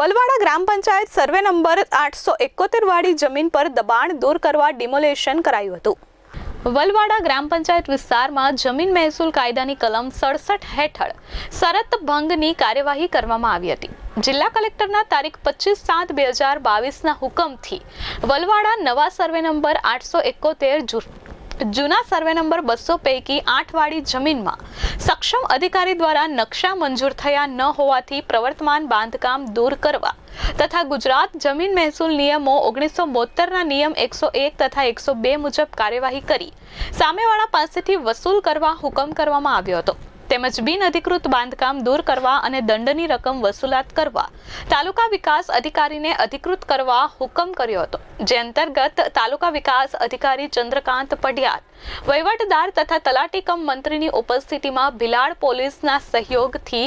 વલવાડા ગ્રામ panchayat survey number આઠસો એકોતેર વાળી જમીન પર દબાણ દૂર કરવા ડિમોલેશન કરાયું હતું. વલવાડા ગ્રામ પંચાયત વિસ્તારમાં જમીન મહેસૂલ કાયદાની કલમ સડસઠ હેઠળ શરત ભંગની કાર્યવાહી કરવામાં આવી હતી. જિલ્લા કલેક્ટરના તારીખ પચીસ સાત બે હજાર બાવીસના હુકમથી વલવાડા નવા સર્વે નંબર આઠસો એકોતેર જૂના સર્વે નંબર બસો પૈકી આઠ વાળી જમીનમાં સક્ષમ અધિકારી દ્વારા નકશા મંજૂર થયા ન હોવાથી પ્રવર્તમાન બાંધકામ દૂર કરવા તથા ગુજરાત જમીન મહેસૂલ નિયમો ઓગણીસો બોતેરના નિયમ એકસો એક તથા એકસો બે મુજબ કાર્યવાહી કરી સામેવાળા પાસેથી વસૂલ કરવા હુકમ કરવામાં આવ્યો હતો. તેમજ બિન અધિકૃત બાંધકામ દૂર કરવા અને દંડની રકમ વસૂલાત કરવા. તાલુકા વિકાસ અધિકારીને અધિકૃત કરવા હુકમ કર્યો હતો. જે અંતર્ગત તાલુકા વિકાસ અધિકારી ચંદ્રકાંત પઢિયાર, વહીવટદાર તથા તલાટી કમ મંત્રીની ઉપસ્થિતિમાં ભિલાડ પોલીસના સહયોગથી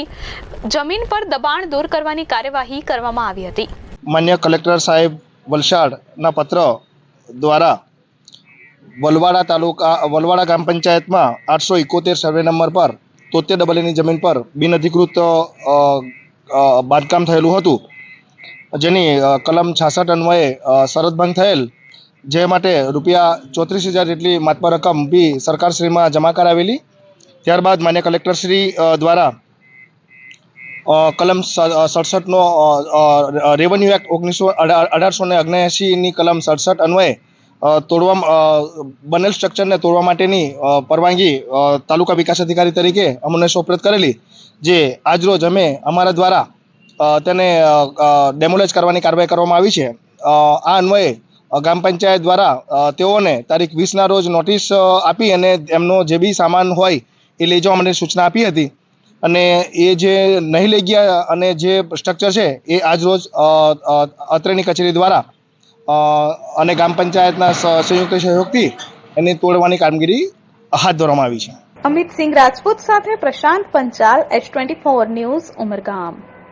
જમીન પર દબાણ દૂર કરવાની કાર્યવાહી કરવામાં આવી હતી. માન્ય કલેક્ટર સાહેબ વલસાડના પત્ર દ્વારા વલવાડા તાલુકા, વલવાડા ગ્રામ પંચાયતમાં આઠસો એકોતેર સર્વે નંબર પર તોતેર ડબલ એની જમીન પર બિનઅધિકૃત બાંધકામ થયેલું હતું. જેની કલમ છાસઠ અન્વયે શરતભંગ થયેલ. જે માટે રૂપિયા ચોત્રીસ હજાર જેટલી માતબર રકમ બી સરકારશ્રીમાં જમા કરાવેલી. ત્યારબાદ માન્ય કલેક્ટરશ્રી દ્વારા કલમ સડસઠનો રેવન્યુ એક્ટ ઓગણીસો અઢારસો ને ઓગણએંસીની કલમ સડસઠ અન્વયે તોડવા બનેલ સ્ટ્રક્ચરને તોડવા માટેની પરવાનગી તાલુકા વિકાસ અધિકારી તરીકે અમને સોપરત કરેલી, જે આજરોજ અમે અમારા દ્વારા તેને ડેમોલેજ કરવાની કાર્યવાહી કરવામાં આવી છે. આ અન્વયે ગ્રામ પંચાયત દ્વારા તેઓને તારીખ વીસના રોજ નોટિસ આપી અને એમનો જે બી સામાન હોય એ લઈ જવા માટે સૂચના આપી હતી. અને એ જે નહીં લઈ ગયા અને જે સ્ટ્રક્ચર છે એ આજરોજ અત્રેની કચેરી દ્વારા અને ગ્રામ પંચાયતના સંયુક્ત સહયોગથી એને તોડવાની કામગીરી હાથ ધરવામાં આવી છે. અમિત સિંહ રાજપૂત સાથે Prashant Panchal H twenty four news Umargam.